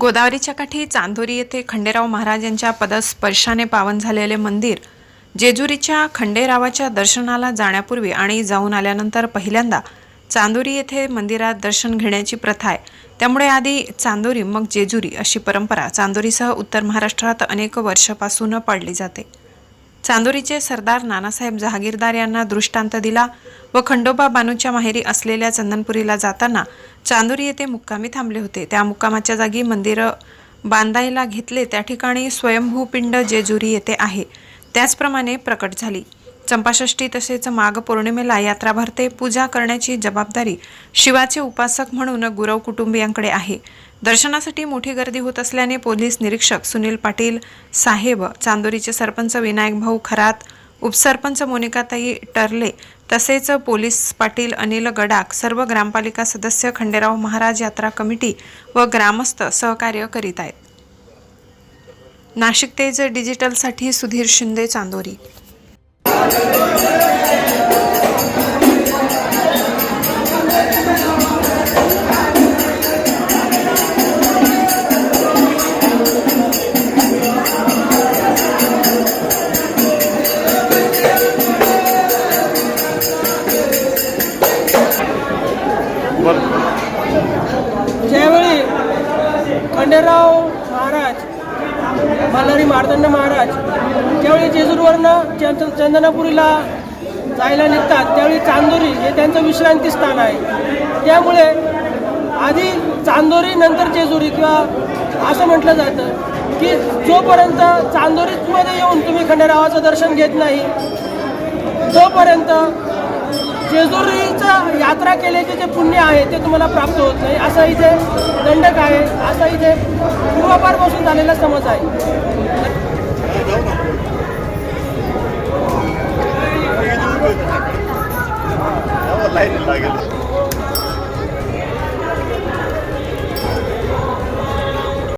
गोदावरीच्या काठी चांदोरी येथे खंडेराव महाराज यांच्या पदस्पर्शाने पावन झालेले मंदिर जेजुरीच्या खंडेरावाच्या दर्शनाला जाण्यापूर्वी आणि जाऊन आल्यानंतर पहिल्यांदा चांदोरी येथे मंदिरात दर्शन घेण्याची प्रथा आहे. त्यामुळे आधी चांदोरी मग जेजुरी अशी परंपरा चांदोरीसह उत्तर महाराष्ट्रात अनेक वर्षापासून पाळली जाते. चांदोरीचे सरदार नानासाहेब जहागीरदार यांना दृष्टांत दिला व खंडोबा बानूच्या माहेरी असलेल्या चंदनपुरीला जाताना चांदोरी येथे मुक्कामी थांबले होते. त्या मुक्कामाच्या जागी मंदिर बांधायला घेतले. त्या ठिकाणी स्वयंभूपिंड जेजुरी येथे आहे. त्याचप्रमाणे प्रकट झाली. चंपाषष्ठी तसेच माघ पौर्णिमेला यात्रा भरते. पूजा करण्याची जबाबदारी शिवाचे उपासक म्हणून गुरव कुटुंबियांकडे आहे. दर्शनासाठी मोठी गर्दी होत असल्याने पोलीस निरीक्षक सुनील पाटील साहेब चांदोरीचे सरपंच विनायक भाऊ खरात उपसरपंच मोनिकाताई टरले तसेच पोलीस पाटील अनिल गडाख सर्व ग्रामपालिका सदस्य खंडेराव महाराज यात्रा कमिटी व ग्रामस्थ सहकार्य करीत आहेत. नाशिक तेज डिजिटलसाठी सुधीर शिंदे चांदोरी ज्यावेळी खंडेराव महाराज मल्हारी मार्दंड महाराज ज्यावेळी जेजूरवरनं चंद चंदनापुरीला जायला निघतात त्यावेळी चांदोरी हे त्यांचं विश्रांती स्थान आहे. त्यामुळे आधी चांदोरी नंतर जेजुरी किंवा असं म्हटलं जातं की जोपर्यंत चांदोरीमध्ये येऊन तुम्ही खंडेरावाचं दर्शन घेत नाही तोपर्यंत जेजुरीचा यात्रा केल्याचे जे पुण्य आहे ते तुम्हाला प्राप्त होत नाही. असा इथे दंडक आहे असा इथे पूर्वापारपासून झालेला समज आहे. Aynen arkadaşlar.